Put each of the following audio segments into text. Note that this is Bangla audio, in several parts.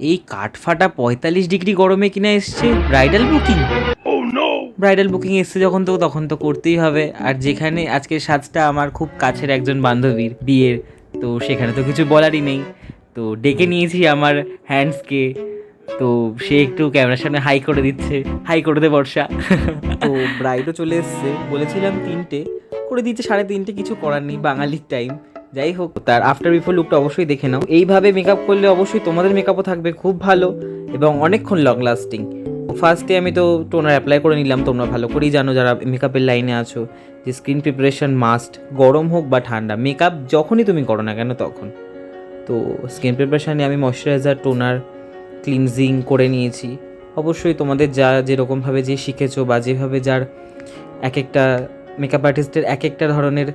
এই কাঠফাটা পঁয়তাল্লিশ ডিগ্রি গরমে কিনা এসছে? ব্রাইডাল বুকিং ব্রাইডাল বুকিং এসছে যখন তো তখন তো করতেই হবে। আর যেখানে আজকে সাজটা আমার খুব কাছের একজন বান্ধবীর বিয়ের তো সেখানে তো কিছু বলারই নেই। তো ডেকে নিয়েছি আমার হ্যান্ডসকে তো সে একটু ক্যামেরার সামনে হাই করে দিচ্ছে। হাই করে দে বর্ষা। তো ব্রাইডও চলে এসছে। বলেছিলাম তিনটে। করে দিচ্ছে সাড়ে তিনটে কিছু করার নেই। বাঙালির টাইম যাই হোক, তার আফটার বিফোর লুকটা অবশ্যই দেখে নাও। এইভাবে মেকআপ করলে অবশ্যই তোমাদের মেকআপও থাকবে খুব ভালো এবং অনেকক্ষণ লং লাস্টিং ফার্স্টে আমি তো টোনার অ্যাপ্লাই করে নিলাম, তোমরা ভালো করেই জানো যারা মেকআপের লাইনে আছো যে স্কিন প্রিপারেশন মাস্ট গরম হোক বা ঠান্ডা মেকআপ যখনই তুমি করো না কেন তখন। তো স্কিন প্রিপারেশানে আমি ময়শ্চারাইজার টোনার ক্লিনজিং করে নিয়েছি। অবশ্যই তোমাদের যা যেরকমভাবে যে শিখেছো বা যেভাবে যার এক একটা মেকআপ আর্টিস্টের এক একটা ধরনের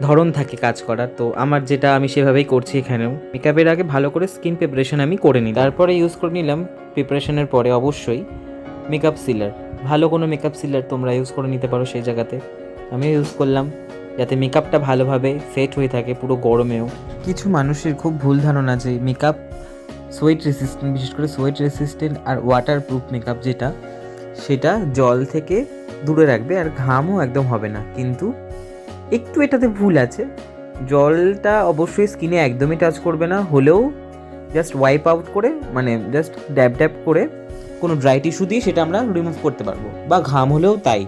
ধরন থাকে কাজ করার, তো আমার যেটা আমি সেভাবেই করছি এখানেও। মেকআপের আগে ভালো করে স্কিন প্রিপারেশন আমি করে নিই তারপরে ইউজ করে নিলাম প্রিপারেশনের পরে অবশ্যই মেকআপ সিলার ভালো কোনো মেকআপ সিলার তোমরা ইউজ করে নিতে পারো সেই জায়গাতে। আমি ইউজ করলাম। যাতে মেকআপটা ভালোভাবে সেট হয়ে থাকে পুরো গরমেও। কিছু মানুষের খুব ভুল ধারণা যে মেকআপ সোয়েট রেসিস্ট্যান্ট বিশেষ করে সোয়েট রেসিস্ট্যান্ট আর ওয়াটার প্রুফ মেকআপ যেটা, সেটা জল থেকে দূরে রাখবে আর ঘামও একদম হবে না। কিন্তু একটু এটাতে ভুল আছে। জলটা অবশ্যই স্কিনে একদমই টাচ করবে না। হলেও জাস্ট ওয়াইপ আউট করে মানে জাস্ট ড্যাব ড্যাব করে কোনো ড্রাই টিস্যু দিয়ে সেটা আমরা রিমুভ করতে পারব। বা ঘাম হলেও তাই।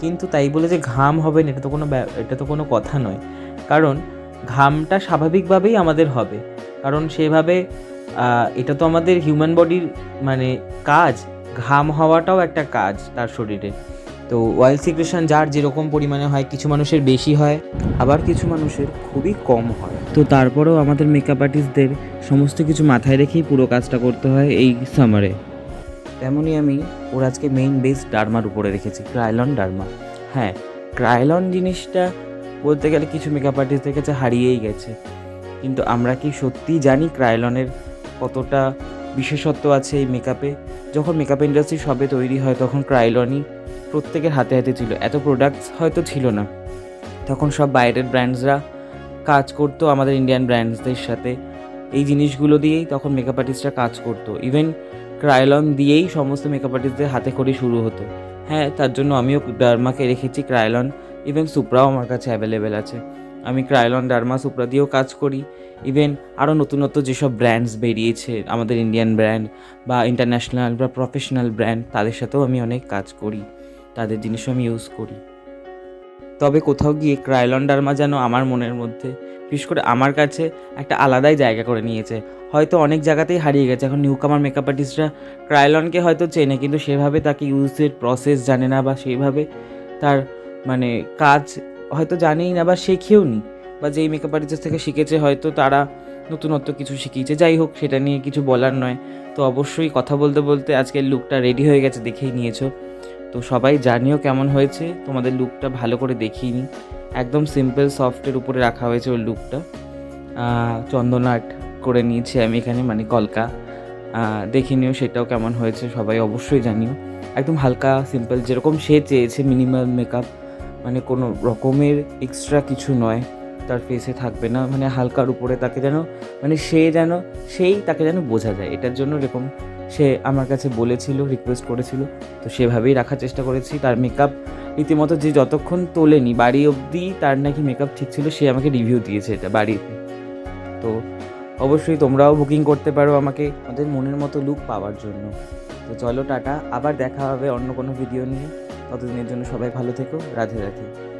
কিন্তু তাই বলে যে ঘাম হবে না, এটা তো কোনো এটা তো কোনো কথা নয়। কারণ ঘামটা স্বাভাবিকভাবেই আমাদের হবে। কারণ সেভাবে এটা তো আমাদের হিউম্যান বডির মানে কাজ। ঘাম হওয়াটাও একটা কাজ তার শরীরে। তো অয়েল সিক্রেশন যার যেরকম পরিমাণে হয় কিছু মানুষের বেশি হয় আবার কিছু মানুষের খুবই কম হয়। তো তারপরেও আমাদের মেকআপ আর্টিস্টদের সমস্ত কিছু মাথায় রেখেই পুরো কাজটা করতে হয় এই সামারে তেমনই আমি ওর আজকে মেইন বেস ডার্মার উপরে রেখেছি ক্রাইলন ডার্মা। হ্যাঁ ক্রাইলন জিনিসটা বলতে গেলে কিছু মেকআপ আর্টিস্টদের কাছে হারিয়েই গেছে। কিন্তু আমরা কি সত্যিই জানি ক্রাইলনের কতটা বিশেষত্ব আছে এই মেকআপে যখন মেকআপ ইন্ডাস্ট্রি সবে তৈরি হয় তখন ক্রাইলনই প্রত্যেকের হাতে হাতে ছিল। এত প্রোডাক্টস হয়তো ছিল না। তখন সব বাইরের ব্র্যান্ডসরা কাজ করতো আমাদের ইন্ডিয়ান ব্র্যান্ডসদের সাথে। এই জিনিসগুলো দিয়েই তখন মেকআপ আর্টিস্টরা কাজ করতো। ইভেন ক্রাইলন দিয়েই সমস্ত মেকআপ আর্টিস্টদের হাতে করে শুরু হতো। হ্যাঁ তার জন্য আমিও ডার্মাকে রেখেছি ক্রায়লন ইভেন সুপ্রাও আমার কাছে অ্যাভেলেবেল আছে। আমি ক্রাইলন ডার্মা সুপ্রা দিয়েও কাজ করি। ইভেন আরও নতুনত্ব যেসব ব্র্যান্ডস বেরিয়েছে আমাদের ইন্ডিয়ান ব্র্যান্ড বা ইন্টারন্যাশনাল বা প্রফেশনাল ব্র্যান্ড তাদের সাথেও আমি অনেক কাজ করি। তাদের জিনিসও আমি ইউজ করি। তবে কোথাও গিয়ে ক্রাইলন ডার্মা যেন আমার মনের মধ্যে, বিশেষ করে আমার কাছে একটা আলাদাই জায়গা করে নিয়েছে। হয়তো অনেক জায়গাতেই হারিয়ে গেছে। এখন নিউ কামার মেকআপ আর্টিস্টরা ক্রাইলনকে হয়তো চেনে, কিন্তু সেভাবে তাকে ইউজের প্রসেস জানে না বা সেইভাবে তার মানে কাজ হয়তো জানেই না বা শেখেও নি। বা যেই মেকআপ আর্টিস্ট থেকে শিখেছে, হয়তো তারা নতুনত্ব কিছু শিখিয়েছে। যাই হোক, সেটা নিয়ে কিছু বলার নয়। তো অবশ্যই কথা বলতে বলতে আজকের লুকটা রেডি হয়ে গেছে, দেখেই নিয়েছো। তো সবাই জানিও কেমন হয়েছে। তোমাদের লুকটা ভালো করে দেখিয়ে নিই একদম সিম্পল সফটের উপরে রাখা হয়েছে ওর লুকটা চন্দন আর্ট করে নিয়েছি আমি এখানে মানে কলকা। দেখে নিও সেটাও কেমন হয়েছে, সবাই অবশ্যই জানিও। একদম হালকা সিম্পল যেরকম সে চেয়েছে মিনিমাম মেকআপ মানে কোনো রকমের এক্সট্রা কিছু নয়। তার ফেসে থাকবে না মানে হালকার উপরে তাকে যেন মানে সে যেন, সেই তাকে যেন বোঝা যায়। এটার জন্য এরকম সে আমার কাছে বলেছিল রিকোয়েস্ট করেছিল। তো সেভাবেই রাখার চেষ্টা করেছি। তার মেকআপ রীতিমতো যে যতক্ষণ তোলেনি, বাড়ি অবধি তার নাকি মেকআপ ঠিক ছিল, সে আমাকে রিভিউ দিয়েছে এটা বাড়িতে। তো অবশ্যই তোমরাও বুকিং করতে পারো আমাকে আমাদের মনের মতো লুক পাওয়ার জন্য। তো চলো টাটা, আবার দেখা হবে অন্য কোনো ভিডিও নিয়ে। ততদিনের জন্য সবাই ভালো থেকো, রাধে রাধে।